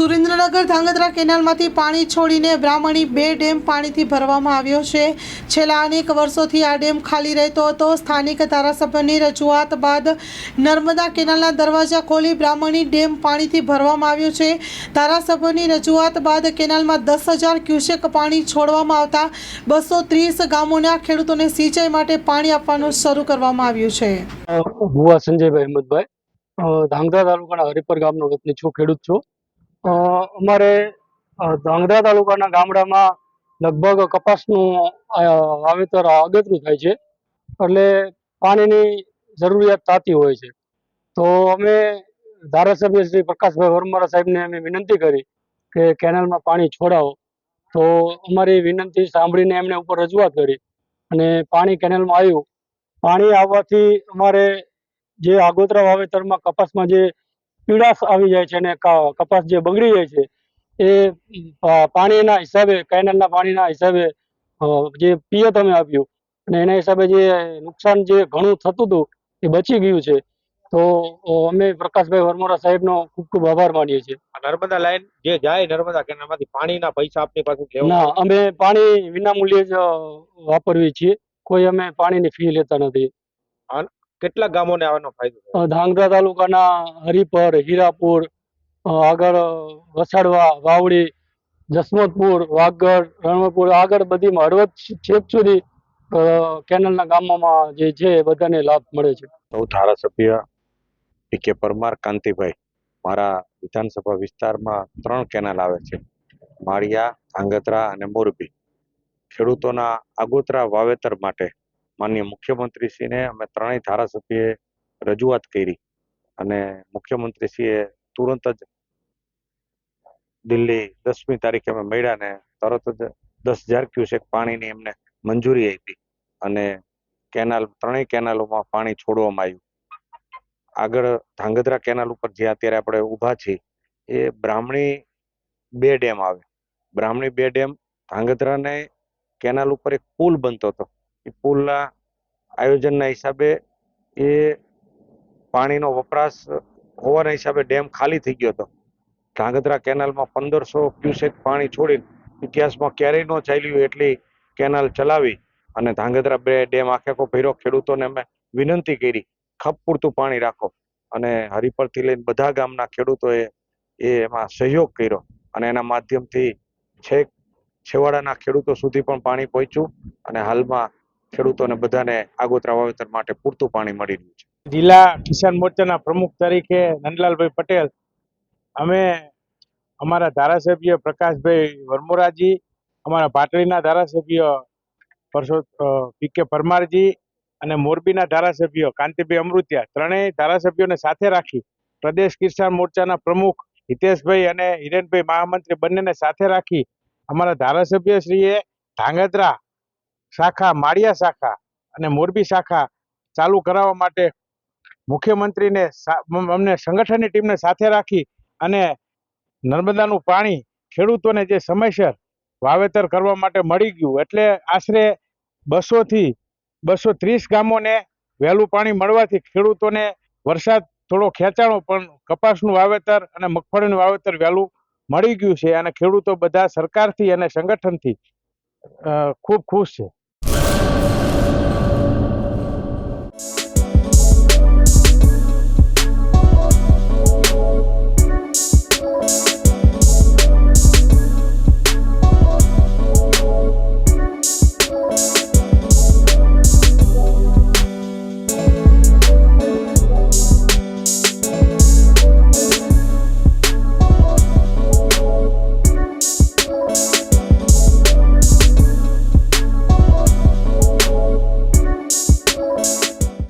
સુરેન્દ્રનગર ધાંગધ્રા કેનાલમાંથી પાણી છોડીને બ્રાહ્મણી બે ડેમ પાણીથી ભરવામાં આવ્યો છે. છેલ્લા અનેક વર્ષોથી આ ડેમ ખાલી રહેતો હતો. સ્થાનિક ધારાસભ્યની રજૂઆત બાદ નર્મદા કેનાલના દરવાજા ખોલી બ્રાહ્મણી ડેમ પાણીથી ભરવામાં આવ્યો છે. ધારાસભ્યની રજૂઆત બાદ કેનાલમાં દસ હજાર ક્યુસેક પાણી છોડવામાં આવતા બસો ત્રીસ ગામોના ખેડૂતોને સિંચાઈ માટે પાણી આપવાનું શરૂ કરવામાં આવ્યું છે. સંજયભાઈ અહેમદભાઈ. ધાંગધ્રા તાલુકાના હરિપર ગામનો વતની છું, ખેડૂત છું. અમારે ધાંગધ્રા તાલુકાના ગામડામાં લગભગ કપાસનું વાવેતર અગતરું થાય છે. એટલે પાણીની જરૂરિયાત થતી હોય છે. તો અમે ધારાસભ્ય શ્રી પ્રકાશભાઈ વર્મારા સાહેબને અમે વિનંતી કરી કે કેનાલમાં પાણી છોડાવો. તો અમારી વિનંતી સાંભળીને એમને ઉપર રજૂઆત કરી અને પાણી કેનાલમાં આવ્યું. પાણી આવવાથી અમારે જે આગોતરા વાવેતરમાં કપાસમાં જે પીડાશ આવી જાય છે અને કપાસ જે બગડી જાય છે એ પાણીના હિસાબે કેનાલના પાણીના હિસાબે જે પિયત અમે આપ્યું અને એના હિસાબે જે નુકસાન જે ઘણું થતું હતું એ બચી ગયું છે. તો અમે પ્રકાશભાઈ વર્મોરા સાહેબનો ખૂબ ખૂબ આભાર માનીએ છીએ. નર્મદા લાઈન જે જાય નર્મદા કેનાલમાંથી પાણીના પૈસા આપની પાસે ના અમે પાણી વિના મૂલ્યે જ વાપરવી છીએ. કોઈ અમે પાણીની ફી લેતા નથી. કેટલા ગામોને આવાનો ફાયદો થયો? ધાંગધ્રા તાલુકાના હરિપર હીરાપુર આગળ વસાડવા વાવડી જસમતપુર વાગડ રણપુર આગળ બધીમાં હળવદ છેક સુધી કેનલના ગામોમાં જે છે બધાને લાભ મળે છે. હું ધારાસભ્ય પી કે પરમાર કાંતિભાઈ મારા વિધાનસભા વિસ્તારમાં ત્રણ કેનાલ આવે છે. માળિયા ધાંગધ્રા અને મોરબી. ખેડૂતોના આગોતરા વાવેતર માટે માનનીય મુખ્યમંત્રીશ્રીને અમે ત્રણેય ધારાસભ્યએ રજૂઆત કરી અને મુખ્યમંત્રીશ્રીએ તુરંત જ દિલ્હી દસમી તારીખે અમે મળ્યા ને તરત જ દસ હજાર ક્યુસેક પાણીની એમને મંજૂરી આપી અને કેનાલ, ત્રણેય કેનાલોમાં પાણી છોડવામાં આવ્યું. આગળ ધાંગધ્રા કેનાલ ઉપર જે અત્યારે આપણે ઊભા છીએ, એ બ્રાહ્મણી બે ડેમ આવે. બ્રાહ્મણી બે ડેમ, ધાંગધ્રાને કેનાલ ઉપર એક પુલ બનતો હતો. એ પુલના આયોજનના હિસાબે એ પાણીનો વપરાશ હોવાના હિસાબે ડેમ ખાલી થઈ ગયો હતો. ધાંગધ્રા કેનાલમાં પંદરસો ક્યુસેક પાણી છોડીને ઇતિહાસમાં ક્યારેય ન ચાલ્યું એટલી કેનાલ ચલાવી અને ધાંગધ્રા બે ડેમ આખે આખો ભેરો ખેડૂતોને અમે વિનંતી કરી, ખપ પૂરતું પાણી રાખો. અને હરિપરથી લઈને બધા ગામના ખેડૂતોએ એ એમાં સહયોગ કર્યો અને એના માધ્યમથી છેક છેવાડાના ખેડૂતો સુધી પણ પાણી પહોંચ્યું અને હાલમાં ખેડૂતોને બધાને આગોતરા વાવેતર માટે પૂરતું પાણી મળી રહ્યું છે. જિલ્લા કિસાન મોરચાના પ્રમુખ તરીકે નંદલાલભાઈ પટેલ, અમે અમારા ધારાસભ્ય પ્રકાશભાઈ વરમોરાજી, અમારા પાટડીના ધારાસભ્ય પરસો પી કે પરમારજી અને મોરબીના ધારાસભ્ય કાંતિભાઈ અમૃતિયા, ત્રણેય ધારાસભ્યોને સાથે રાખી પ્રદેશ કિસાન મોરચાના પ્રમુખ હિતેશભાઈ અને હિરેનભાઈ મહામંત્રી બંનેને સાથે રાખી અમારા ધારાસભ્યશ્રીએ ધાંગધ્રા શાખા, માળિયા શાખા અને મોરબી શાખા ચાલુ કરાવવા માટે મુખ્યમંત્રીને અમને સંગઠનની ટીમને સાથે રાખી અને નર્મદાનું પાણી ખેડૂતોને જે સમયસર વાવેતર કરવા માટે મળી ગયું. એટલે આશરે બસોથી બસો ત્રીસ ગામોને વહેલું પાણી મળવાથી ખેડૂતોને વરસાદ થોડો ખેંચાણો, પણ કપાસનું વાવેતર અને મગફળીનું વાવેતર વહેલું મળી ગયું છે અને ખેડૂતો બધા સરકારથી અને સંગઠનથી ખૂબ ખુશ છે.